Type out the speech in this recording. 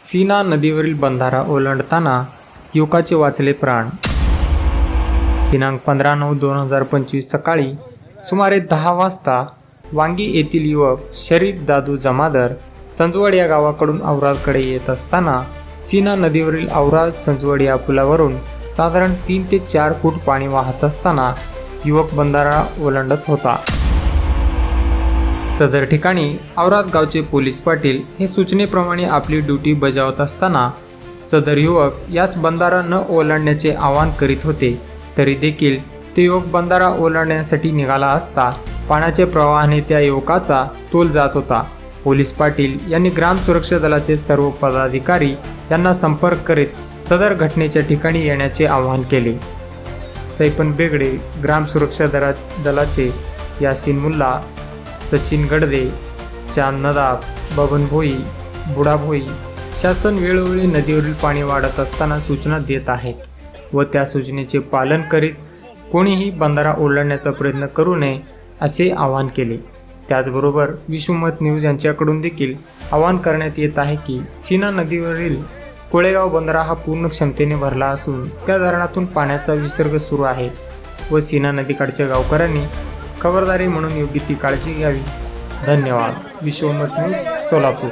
सीना नदीवरील बंधारा ओलांडताना युवकाचे वाचले प्राण. दिनांक पंधरा नऊ दोन हजार पंचवीस सकाळी सुमारे दहा वाजता वांगी येथील युवक शरीफ दादू जमादर संजवड या गावाकडून औरादकडे येत असताना सीना नदीवरील औराद संजवड या पुलावरून साधारण तीन ते चार फूट पाणी वाहत असताना युवक बंधारा ओलांडत होता. सदर ठिकाणी औरात गावचे पोलीस पाटील हे सूचनेप्रमाणे आपली ड्युटी बजावत असताना सदर युवक यास बंधारा न ओलांडण्याचे आवाहन करीत होते. तरी देखील ते युवक बंधारा ओलांडण्यासाठी निघाला असता पाण्याच्या प्रवाहाने त्या युवकाचा तोल जात होता. पोलीस पाटील यांनी ग्राम सुरक्षा दलाचे सर्व पदाधिकारी यांना संपर्क करीत सदर घटनेच्या ठिकाणी येण्याचे आवाहन केले. सैपन बेगडे ग्राम सुरक्षा दला दलाचे यासिन मुल्ला सचिन गडदे चांद नदाब बबन भोई बुडा भोई शासन वेळोवेळी नदीवरील पाणी वाढत असताना सूचना देत आहेत व त्या सूचनेचे पालन करीत कोणीही बंधारा ओलांडण्याचा प्रयत्न करू नये असे आवाहन केले. त्याचबरोबर विश्वमत न्यूज यांच्याकडून देखील आवाहन करण्यात येत आहे की सीना नदीवरील कोळेगाव बंधारा हा पूर्ण क्षमतेने भरला असून त्या धरणातून पाण्याचा विसर्ग सुरू आहे व सीना नदीकडच्या गावकऱ्यांनी खबरदारी म्हणून योग्य ती काळजी घ्यावी. धन्यवाद. विश्वमत न्यूज सोलापूर.